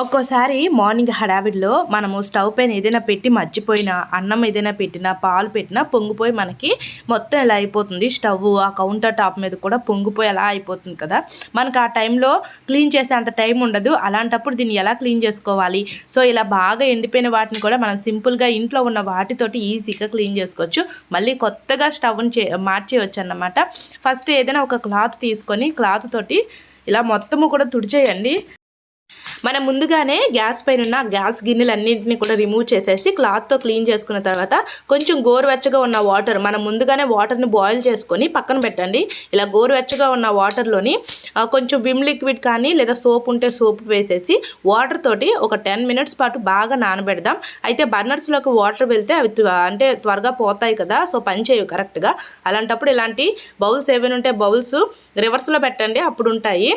ఒక్కోసారి మార్నింగ్ హడావిడిలో మనము స్టవ్ పైన ఏదైనా పెట్టి మర్చిపోయినా అన్నం ఏదైనా పెట్టినా పాలు పెట్టినా పొంగిపోయి మనకి మొత్తం ఎలా అయిపోతుంది? స్టవ్ ఆ కౌంటర్ టాప్ మీద కూడా పొంగిపోయి అలా అయిపోతుంది కదా. మనకు ఆ టైంలో క్లీన్ చేసే అంత టైం ఉండదు. అలాంటప్పుడు దీన్ని ఎలా క్లీన్ చేసుకోవాలి? సో ఇలా బాగా ఎండిపోయిన వాటిని కూడా మనం సింపుల్గా ఇంట్లో ఉన్న వాటితోటి ఈజీగా క్లీన్ చేసుకోవచ్చు. మళ్ళీ కొత్తగా స్టవ్ని చే మార్చేయచ్చు అన్నమాట ఫస్ట్ ఏదైనా ఒక క్లాత్ తీసుకొని క్లాత్ తోటి ఇలా మొత్తము కూడా తుడిచేయండి. మనం ముందుగానే గ్యాస్ పైన ఉన్న గ్యాస్ గిన్నెలన్నింటినీ కూడా రిమూవ్ చేసేసి క్లాత్తో క్లీన్ చేసుకున్న తర్వాత కొంచెం గోరువెచ్చగా ఉన్న వాటర్ మనం ముందుగానే వాటర్ని బాయిల్ చేసుకొని పక్కన పెట్టండి. ఇలా గోరువెచ్చగా ఉన్న వాటర్లోని కొంచెం విమ్ లిక్విడ్ కానీ లేదా సోప్ ఉంటే సోప్ వేసేసి వాటర్ తోటి ఒక టెన్ మినిట్స్ పాటు బాగా నానబెడదాం. అయితే బర్నర్స్లోకి వాటర్ వెళ్తే అవి అంటే త్వరగా పోతాయి కదా సో పని చేయవు కరెక్ట్గా అలాంటప్పుడు ఇలాంటి బౌల్స్ ఏమైనా ఉంటే బౌల్స్ రివర్స్లో పెట్టండి అప్పుడు ఉంటాయి.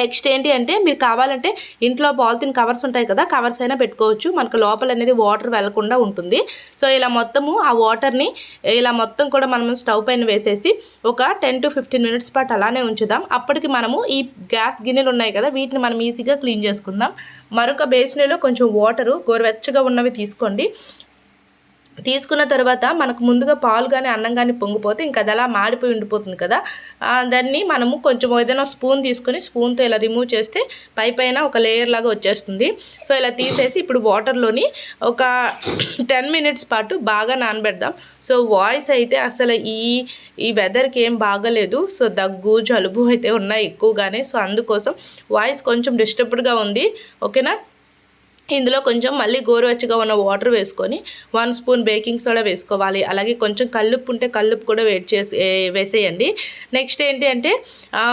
నెక్స్ట్ ఏంటి అంటే మీరు కావాలంటే ఇంట్లో పాలిథిన్ కవర్స్ ఉంటాయి కదా కవర్స్ అయినా పెట్టుకోవచ్చు. మనకు లోపల అనేది వాటర్ వెళ్ళకుండా ఉంటుంది. సో ఇలా మొత్తము ఆ వాటర్ని ఇలా మొత్తం కూడా మనం స్టవ్ పైన వేసేసి ఒక టెన్ టు ఫిఫ్టీన్ మినిట్స్ పాటు అలానే ఉంచుదాం. అప్పటికి మనము ఈ గ్యాస్ గిన్నెలు ఉన్నాయి కదా వీటిని మనం ఈజీగా క్లీన్ చేసుకుందాం. మరొక బేసిన్లో కొంచెం వాటరు గోరువెచ్చగా ఉన్నవి తీసుకోండి. తీసుకున్న తర్వాత మనకు ముందుగా పాలు కానీ అన్నం కానీ పొంగిపోతే ఇంకా అది అలా మాడిపోయి ఉండిపోతుంది కదా. దాన్ని మనము కొంచెం ఏదైనా స్పూన్ తీసుకొని స్పూన్తో ఇలా రిమూవ్ చేస్తే పై పైన ఒక లేయర్ లాగా వచ్చేస్తుంది. సో ఇలా తీసేసి ఇప్పుడు వాటర్లోని ఒక టెన్ మినిట్స్ పాటు బాగా నానబెడదాం. సో వాయిస్ అయితే అసలు ఈ ఈ వెదర్కి ఏం బాగలేదు. సో దగ్గు జలుబు అయితే ఉన్నాయి ఎక్కువగానే. సో అందుకోసం వాయిస్ కొంచెం డిస్టర్బ్డ్గా ఉంది. ఓకేనా? ఇందులో కొంచెం మళ్ళీ గోరువెచ్చగా ఉన్న వాటర్ వేసుకొని వన్ స్పూన్ బేకింగ్ సోడా వేసుకోవాలి. అలాగే కొంచెం కల్లుప్పు ఉంటే కల్లుప్పు కూడా వేట్ చేసి వేసేయండి. నెక్స్ట్ ఏంటి అంటే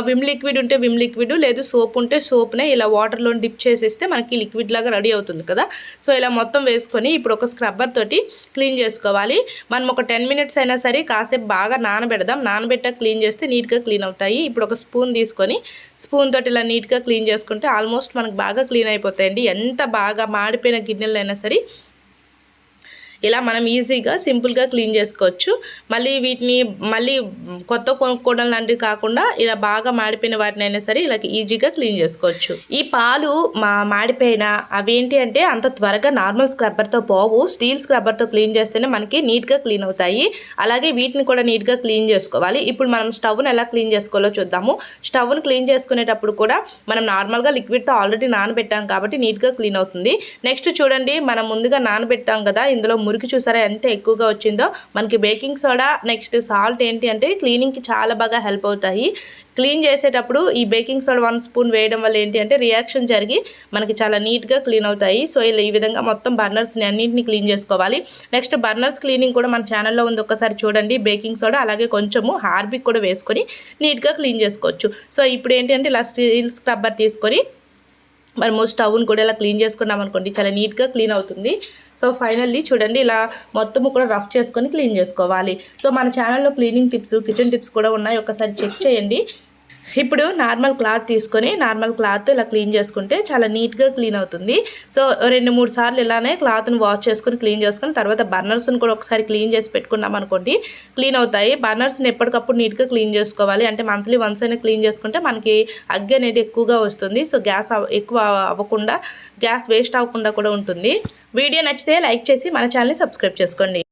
విమ్ లిక్విడ్ ఉంటే విమ్ లిక్విడ్ లేదు సోప్ ఉంటే సోప్నే ఇలా వాటర్లో డిప్ చేసేస్తే మనకి లిక్విడ్ లాగా రెడీ అవుతుంది కదా. సో ఇలా మొత్తం వేసుకొని ఇప్పుడు ఒక స్క్రబ్బర్ తోటి క్లీన్ చేసుకోవాలి. మనం ఒక టెన్ మినిట్స్ అయినా సరే కాసేపు బాగా నానబెడదాం. నానబెట్ట క్లీన్ చేస్తే నీట్గా క్లీన్ అవుతాయి. ఇప్పుడు ఒక స్పూన్ తీసుకొని స్పూన్ తోటి ఇలా నీట్గా క్లీన్ చేసుకుంటే ఆల్మోస్ట్ మనకు బాగా క్లీన్ అయిపోతాయండి. ఎంత బాగా మాడిపోయిన గిన్నెలైనా సరే ఇలా మనం ఈజీగా సింపుల్గా క్లీన్ చేసుకోవచ్చు. మళ్ళీ వీటిని మళ్ళీ కొత్త కొనుక్కోవడం లాంటివి కాకుండా ఇలా బాగా మాడిపోయిన వాటిని అయినా సరే ఇలా ఈజీగా క్లీన్ చేసుకోవచ్చు. ఈ పాలు మా మాడిపోయిన అవేంటి అంటే అంత త్వరగా నార్మల్ స్క్రబ్బర్తో పోవు. స్టీల్ స్క్రబ్బర్తో క్లీన్ చేస్తేనే మనకి నీట్గా క్లీన్ అవుతాయి. అలాగే వీటిని కూడా నీట్గా క్లీన్ చేసుకోవాలి. ఇప్పుడు మనం స్టవ్ను ఎలా క్లీన్ చేసుకోవాలో చూద్దాము. స్టవ్ను క్లీన్ చేసుకునేటప్పుడు కూడా మనం నార్మల్గా లిక్విడ్తో ఆల్రెడీ నానబెట్టాం కాబట్టి నీట్గా క్లీన్ అవుతుంది. నెక్స్ట్ చూడండి మనం ముందుగా నానబెట్టాం కదా ఇందులో మురికి చూసారా ఎంత ఎక్కువగా వచ్చిందో? మనకి బేకింగ్ సోడా నెక్స్ట్ సాల్ట్ ఏంటి అంటే క్లీనింగ్కి చాలా బాగా హెల్ప్ అవుతాయి. క్లీన్ చేసేటప్పుడు ఈ బేకింగ్ సోడా వన్ స్పూన్ వేయడం వల్ల ఏంటి అంటే రియాక్షన్ జరిగి మనకి చాలా నీట్గా క్లీన్ అవుతాయి. సో ఇలా ఈ విధంగా మొత్తం బర్నర్స్ని అన్నింటినీ క్లీన్ చేసుకోవాలి. నెక్స్ట్ బర్నర్స్ క్లీనింగ్ కూడా మన ఛానల్లో ఉంది. ఒకసారి చూడండి. బేకింగ్ సోడా అలాగే కొంచెము హార్బిక్ కూడా వేసుకొని నీట్గా క్లీన్ చేసుకోవచ్చు. సో ఇప్పుడు ఏంటి అంటే ఇలా స్టీల్ స్క్రబ్బర్ తీసుకొని మనము స్టవ్ని కూడా ఇలా క్లీన్ చేసుకున్నాం అనుకోండి చాలా నీట్గా క్లీన్ అవుతుంది. సో ఫైనల్లీ చూడండి ఇలా మొత్తము కూడా రఫ్ చేసుకొని క్లీన్ చేసుకోవాలి. సో మన ఛానల్లో క్లీనింగ్ టిప్స్ కిచెన్ టిప్స్ కూడా ఉన్నాయి. ఒకసారి చెక్ చేయండి. ఇప్పుడు నార్మల్ క్లాత్ తీసుకొని నార్మల్ క్లాత్ ఇలా క్లీన్ చేసుకుంటే చాలా నీట్గా క్లీన్ అవుతుంది. సో రెండు మూడు సార్లు ఇలానే క్లాత్ని వాష్ చేసుకొని క్లీన్ చేసుకుని తర్వాత బర్నర్స్ని కూడా ఒకసారి క్లీన్ చేసి పెట్టుకున్నాం అనుకోండి క్లీన్ అవుతాయి. బర్నర్స్ని ఎప్పటికప్పుడు నీట్గా క్లీన్ చేసుకోవాలి. అంటే మంత్లీ వన్స్ అయినా క్లీన్ చేసుకుంటే మనకి అగ్గి అనేది ఎక్కువగా వస్తుంది. సో గ్యాస్ ఎక్కువ అవ్వకుండా గ్యాస్ వేస్ట్ అవ్వకుండా కూడా ఉంటుంది. వీడియో నచ్చితే లైక్ చేసి మన ఛానల్ని సబ్స్క్రైబ్ చేసుకోండి.